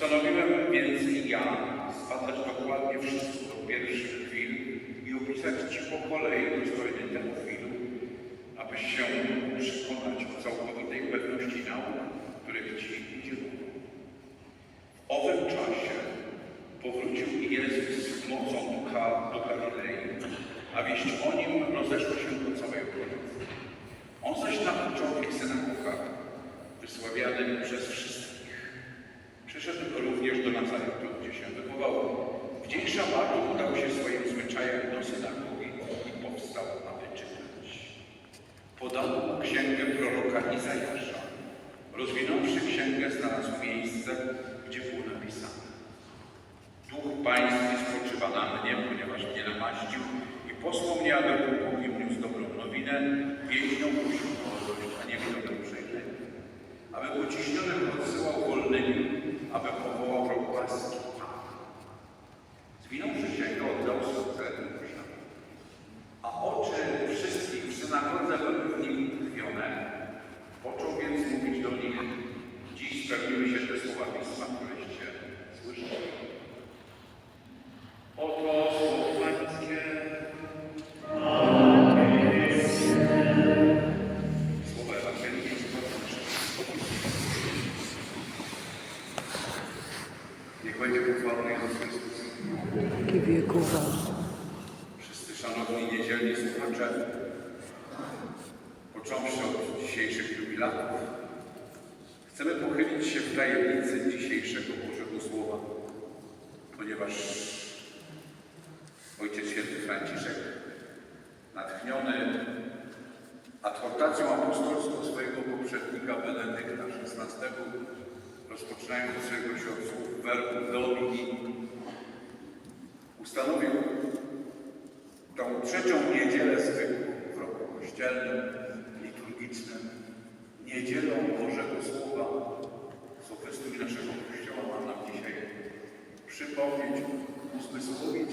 Postanowiłem więc ja zbadać dokładnie wszystko do pierwszych chwil i opisać Ci po kolei dostojny Teofilu, abyś się mógł przekonać o całkowitej pewności nauk, których Ci udzielono. W owym czasie powrócił Jezus z mocą ducha do Galilei, a wieść o nim rozeszła się do całej okolicy. On zaś nauczał w synagogach, wysławiany przez wszystkich. Przyszedł również do Nazaretu, gdzie się wychował. W dzień szabatu udał się swoim zwyczajem do synagogi i powstał, aby czytać. Podano mu księgę proroka Izajasza. Rozwinąwszy księgę, znalazł miejsce, gdzie było napisane. Duch Pański spoczywa na mnie, ponieważ mnie namaścił i posłał mnie, aby ubogim niósł dobrą nowinę, więźniom głosił wolność, a niewidomym przejrzenie. Aby uciśnionych odsyłał wolnymi, aby powołał rok łaski. Zwinąwszy się, oddał serce a oczy wszystkich w synagodze były w nim utkwione. Począł więc mówić do nich, dziś spełniły się te słowa Pisma, któreście słyszeli. Oto słowo Pańskie. Słowo Ewangelii jest Niech będzie pochwalony Jezus Chrystus. Wieki wieków. Amen. Wszyscy szanowni niedzielni słuchacze, począwszy od dzisiejszych jubilatów, chcemy pochylić się w tajemnicy dzisiejszego Bożego Słowa, ponieważ Ojciec Święty Franciszek, natchniony adhortacją apostolską swojego poprzednika Benedykta XVI, rozpoczynającego się od słów Verbum Domini, ustanowił tą trzecią niedzielę zwykłą w roku kościelnym, liturgicznym, niedzielą Bożego Słowa, historii naszego Kościoła ma nam dzisiaj przypomnieć, uzmysłowić.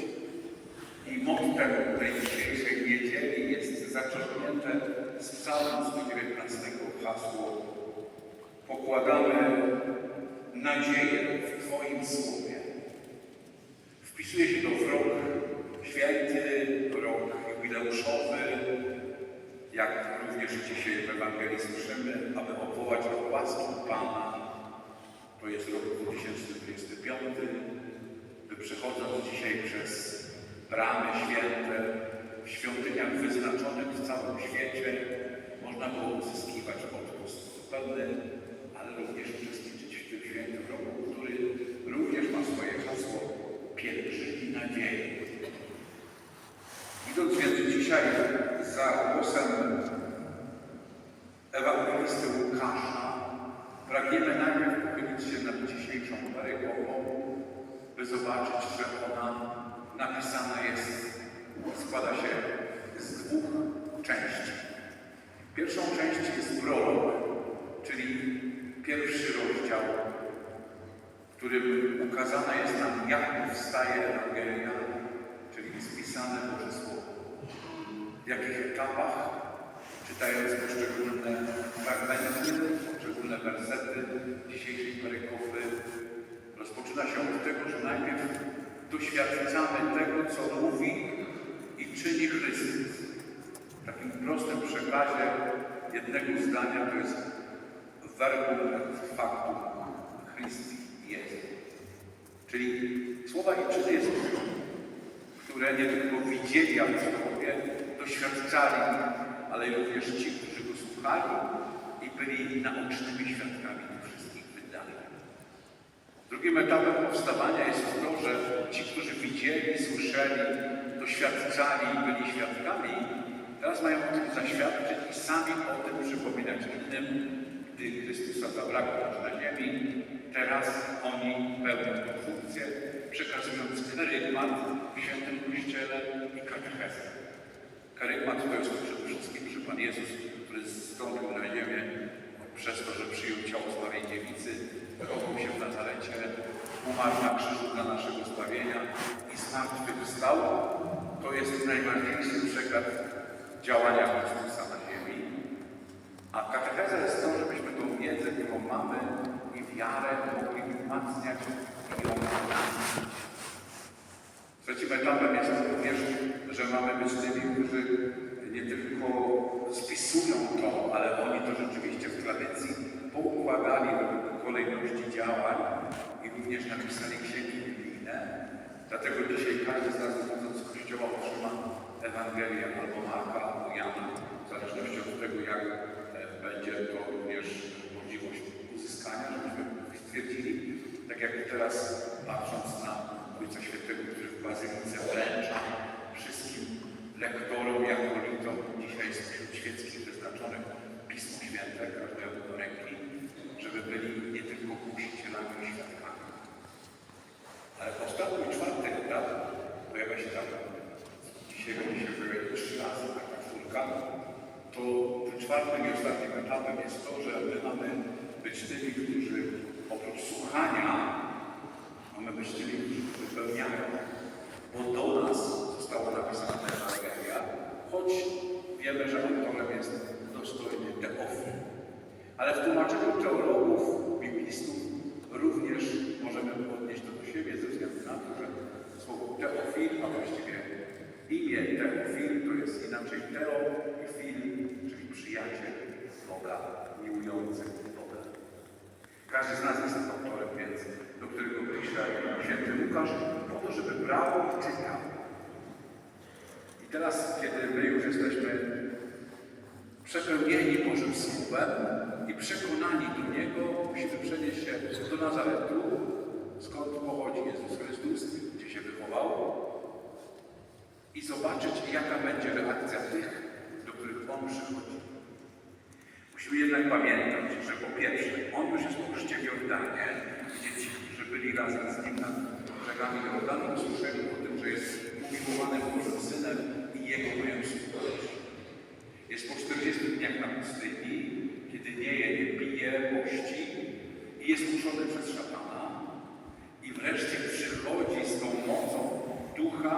I mottem tej dzisiejszej niedzieli jest zaczerpnięte z psalmu 119 hasło. Pokładamy nadzieję w Twoim Słowie. Wpisuje się to w rok święty, rok jubileuszowy, jak również dzisiaj w Ewangelii słyszymy, aby obwołać rok łaski Pana. To jest rok 2025, by przechodząc dzisiaj przez bramy święte, w świątyniach wyznaczonych w całym świecie, można było uzyskiwać odpust zupełny, ale również uczestniczyć w tym świętym roku, który również ma swoje hasło pielgrzymi nadziei. Idąc więc dzisiaj za głosem ewangelisty Łukasza, pragniemy najpierw pochylić się nad dzisiejszą perykopą, by zobaczyć, że ona napisana jest, składa się z dwóch części. Pierwszą część jest prolog, czyli pierwszy rozdział, w którym ukazana jest nam, jak powstaje Ewangelia, czyli spisane Boże Słowo. W jakich etapach, czytając poszczególne fragmenty, poszczególne wersety dzisiejszej perykopy, rozpoczyna się od tego, że najpierw doświadczamy tego, co mówi i czyni Chrystus. W takim prostym przekazie jednego zdania to jest verbum et factum Christi jest. Czyli słowa i czyny jest które nie tylko widzieli apostołowie, doświadczali, ale również ci, którzy go słuchali i byli naocznymi świadkami tych wszystkich wydarzeń. Drugim etapem powstawania jest to, że ci, którzy widzieli, słyszeli, doświadczali i byli świadkami, teraz mają o tym zaświadczyć i sami o tym przypominać innym, gdy Chrystusa zabrakło na ziemi. Teraz oni pełnią tę funkcję, przekazując karygmat w świętym Kościele i katechezę. Karygmat to jest przede wszystkim, że Pan Jezus, który zstąpił na ziemię przez to, że przyjął ciało z Maryi Dziewicy, rodził się w Nazarecie, umarł na krzyżu dla naszego zbawienia, zmartwychwstał, to jest najważniejszy przekaz działania Chrystusa na ziemi. A katecheza jest to, żebyśmy wiedzę, którą mamy i wiarę mogli umacniać i ją umacniać. Trzecim etapem jest również, że mamy być tymi, którzy nie tylko spisują to, ale oni to rzeczywiście w tradycji poukładali według kolejności działań i również napisali księgi biblijne. Dlatego dzisiaj każdy z nas wychodząc z kościoła otrzyma Ewangelię albo Marka, albo Jana, w zależności od tego, jak e, będzie to również uzyskania, żebyśmy stwierdzili, tak jak teraz patrząc na Ojca Świętego, który w Bazylice wręcza wszystkim lektorom, jakolitom, dzisiaj spośród świeckich wyznaczonych Pismo Święte każdemu do ręki, żeby byli nie tylko głosicielami i świadkami. Ale ostatni, czwarty etap pojawia się tam, dzisiaj mi się pojawia trzy razy taka czwórka, to tym czwartym i ostatnim etapem jest to, że my mamy być tymi, którzy oprócz słuchania mamy być tymi, którzy wypełniają. Bo do nas została napisana Ewangelia, choć wiemy, że autorem jest dostojny Teofil. Ale w tłumaczeniu teologów, biblistów również możemy odnieść to do siebie ze względu na to, że słowo Teofil, a właściwie imię Teofil to jest inaczej Teo i Fil, czyli przyjaciel Boga, miłujący Boga. Każdy z nas jest autorem, więc do którego pisze święty Łukasz, po to, żeby brał i czytał. I teraz, kiedy my już jesteśmy przepełnieni Bożym Słowem i przekonani do Niego, musimy przenieść się do Nazaretu, skąd pochodzi Jezus Chrystus, gdzie się wychował i zobaczyć, jaka będzie reakcja tych, do których On przychodzi. Musimy jednak pamiętać, że po pierwsze, On już jest po chrzcie w Jordanie, gdzie ci, którzy byli razem z Nim nad brzegami Jordanu, usłyszeli o tym, że jest umiłowanym Bożym Synem i Jego mają słuchać. Jest po 40 dniach na pustyni, kiedy nie je, nie pije, pości i jest kuszony przez szatana i wreszcie przychodzi z tą mocą ducha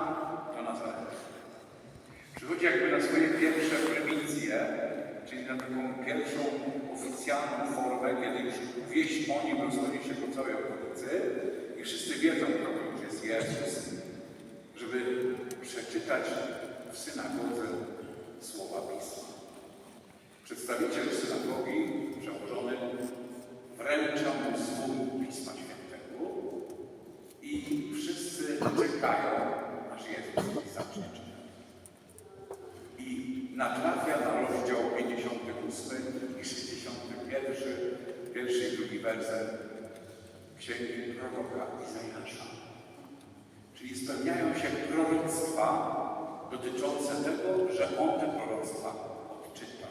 do Nazaretu. Przychodzi jakby na swoje pierwsze prymincje, czyli na taką pierwszą oficjalną formę, kiedy już wieść o nim rozchodzi się po całej okolicy i wszyscy wiedzą, kto to już jest Jezus, żeby przeczytać w synagodze słowa Pisma. Przedstawiciel synagogi, przełożony, wręcza mu swój Pisma Świętego i wszyscy czekają, aż Jezus zacznie czytać. I natrafia na rozdział 58 i 61, pierwszy i drugi werset Księgi proroka Izajasza. Czyli spełniają się proroctwa dotyczące tego, że on te proroctwa odczyta.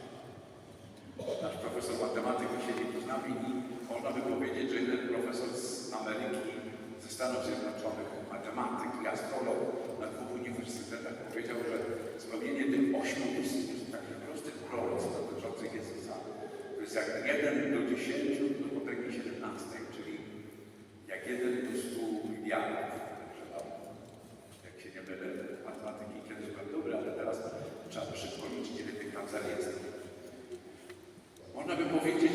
Nasz profesor matematyki siedzi tu z nami i można by powiedzieć, że jeden profesor z Ameryki, ze Stanów Zjednoczonych, matematyk i astrolog na dwóch uniwersytetach powiedział, że spełnienie tych ośmiu takich prostych proroctw dotyczących Jezusa to jest jak jeden do dziesięciu do potęgi 17, czyli jak jeden do stu miliardów. Że tam, jak się nie mylę, matematyki kiedyś byłem dobry, ale teraz trzeba szybko liczyć, ile tych tam. Można by powiedzieć,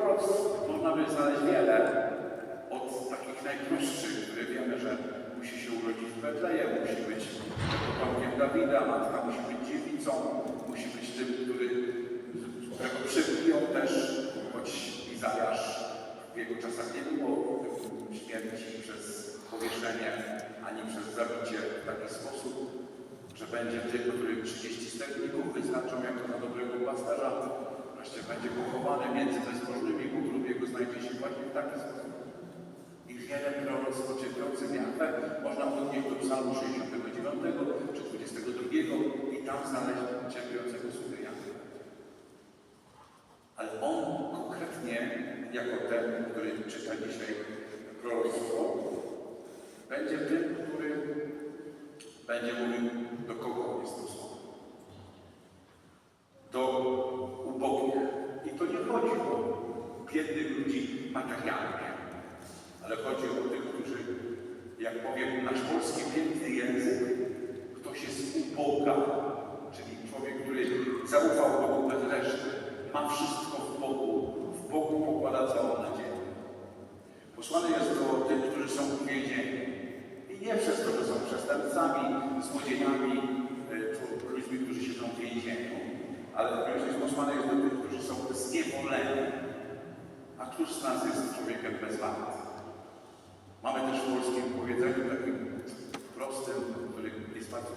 proroctw można by znaleźć wiele, od takich najprostszych, które wiemy, że musi się urodzić w Betlejem, musi być potomkiem Dawida, matka musi być dziewicą, musi być tym, który, którego przebiją też, choć Izajasz w jego czasach nie było śmierci przez powieszenie, ani przez zabicie w taki sposób, że będzie tym, który 30 sterników wyznaczą jako na dobrego pastarza, właśnie będzie pochowany między bezbożnymi bóg jego znajdzie się właśnie w taki sposób. I wiele proroc spoczywających Jachwę można odnieść do psalmu 69 czy 22 i tam znaleźć cierpiącego sługę Jachwę. Ale on konkretnie, jako ten, który czyta dzisiaj proroctwo, będzie tym, który będzie mówił, do kogo jest to materialnie, ale chodzi o tych, którzy, jak powiem nasz polski piękny język, ktoś jest u Boga, czyli człowiek, który zaufał Bogu bez reszty, ma wszystko w Bogu, w Bogu pokłada całą nadzieję. Posłane jest do tych, którzy są uwięzieni. I nie przez to, że są przestępcami, złodziejami, e, ludźmi, którzy siedzą w więzieniu, ale również posłane jest do tych, którzy są zniewoleni, Któż z nas jest człowiekiem bez? Mamy też w polskim powiedzeniu takim prostym, który jest bardzo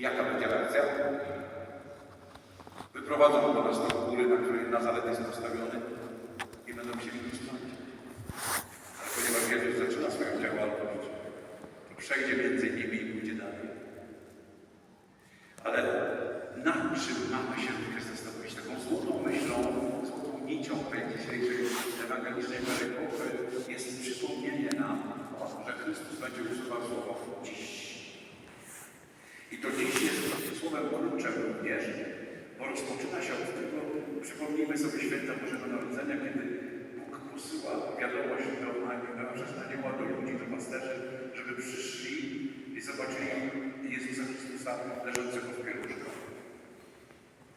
Jaka będzie reakcja? Wyprowadzą do nas do góry, na której Nazaret jest postawiony i będą musieli ustronić. Ale ponieważ Jezus zaczyna swoją działalność, to przejdzie między nimi i pójdzie dalej. Ale na czym mamy się zastanowić? Taką złotą myślą, złotą nicią tej dzisiejszej ewangelicznej zobaczyli Jezusa Chrystusa leżącego w pieluszkach.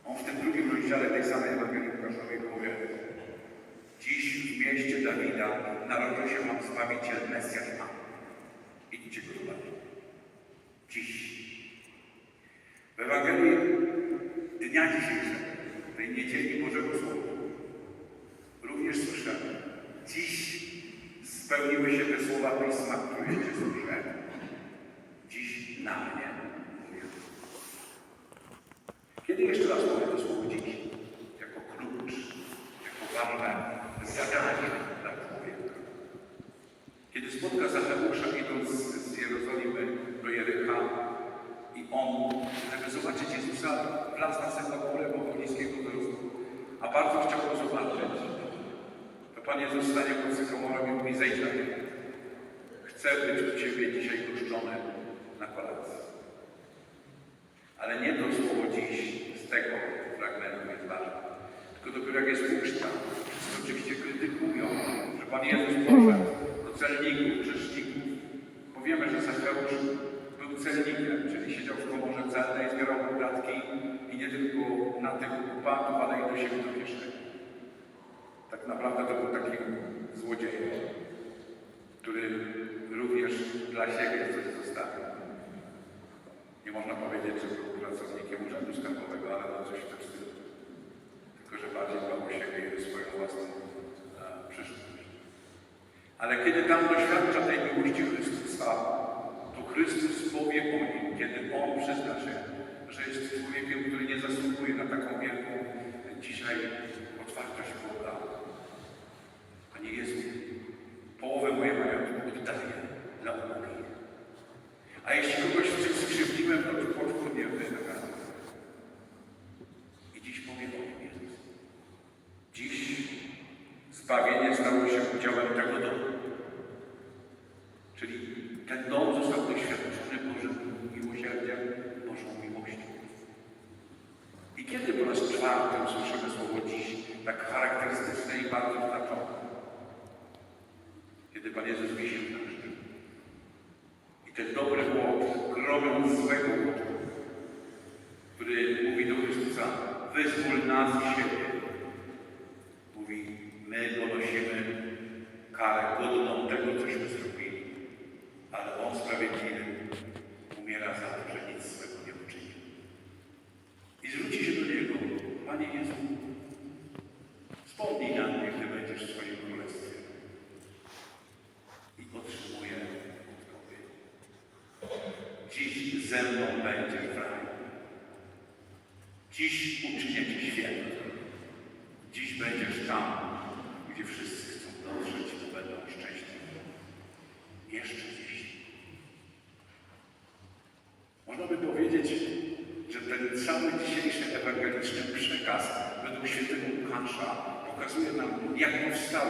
On w tym drugim rozdziale tej samej na mnie. Kiedy jeszcze raz powiem to słowo? to dopiero jak jest uczta. Wszyscy oczywiście krytykują, że Pan Jezus poszedł do celników, grzeszników. Powiemy, że Zacheusz był celnikiem, czyli siedział w komorze celnej, zbierał podatki i nie tylko na tych okupantów, ale i do siebie do kieszeni. Tak naprawdę to był taki złodziej, który również dla siebie coś zostawił. Nie można powiedzieć, że był pracownikiem urzędu skarbowego, ale na coś w tym tylko, że bardziej dbał o siebie i o swoją własną e, przyszłość. Ale kiedy tam doświadcza tej miłości Chrystusa, to Chrystus powie o nim, kiedy On przyzna się, że jest człowiekiem, który nie zasługuje na taką wielką dzisiaj otwartość Boga. Panie Jezu, połowę mojego majątku oddaję dla ubogich. A jeśli kogoś w czymś skrzywdziłem, to poczku nie wynagradzam. I dziś powie o nim Jezus. Dziś zbawienie stało się udziałem tego domu. Czyli ten dom został doświadczony Bożym miłosierdziem, Bożą miłością. I kiedy po raz czwarty usłyszymy słowo dziś, tak charakterystyczne i bardzo znaczące? Kiedy Pan Jezus wisił na krzyżu. I ten dobry młot, gromiąc złego młotu, który mówi do Chrystusa, wyzwól nas siebie. Mówi, my ponosimy karę godną tego, cośmy zrobili, ale On sprawiedliwy umiera za to, że nic złego nie uczynił. I zwróci się do Niego, Panie Jezu, wspomnij na mnie, gdy będziesz w swoim królestwie. I otrzymuje odpowiedź. Dziś ze mną będziesz w raju. Dziś uczynię Cię świętym. Dziś będziesz tam, gdzie wszyscy chcą dotrzeć i będą szczęśliwi. Jeszcze dziś. Można by powiedzieć, że ten cały dzisiejszy ewangeliczny przekaz według świętego Łukasza pokazuje nam, jak powstał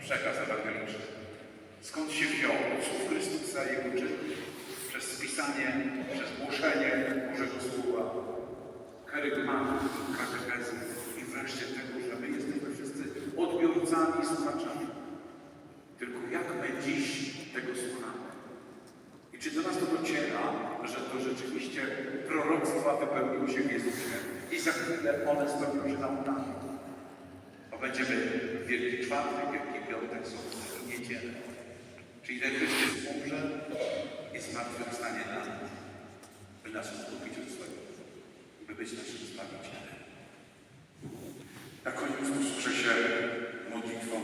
przekaz ewangeliczny. Skąd się wziął? Od słów Chrystusa i Jego czynów, przez spisanie, przez głoszenie Bożego Słowa, karygmatów, katechezy i wreszcie tego, że my jesteśmy wszyscy odbiorcami i słuchaczami. Tylko jak my dziś tego słuchamy? I czy do nas to dociera, że to rzeczywiście proroctwa wypełniły się w Jezusie i za chwilę one spełnią się nam nami? Bo będziemy w Wielki Czwartek, Wielki Piątek, Sobotę Niedzielę. Czyli ten Chrystus umrze i zmartwychwstanie na nas, by nas odkupić od złego, by być naszym Zbawicielem. Na koniec posłużę się modlitwą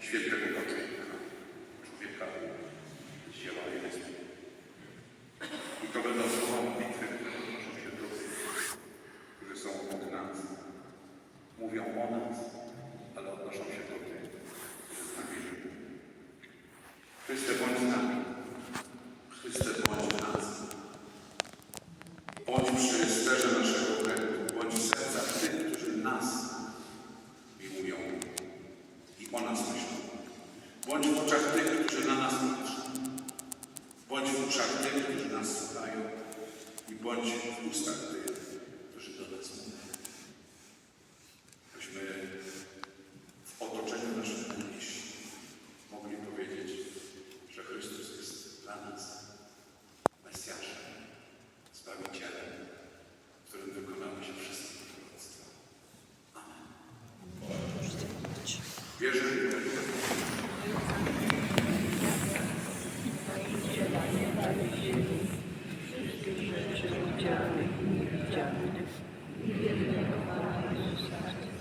świętego nas słuchają i bądź w ustach tych, którzy do nas.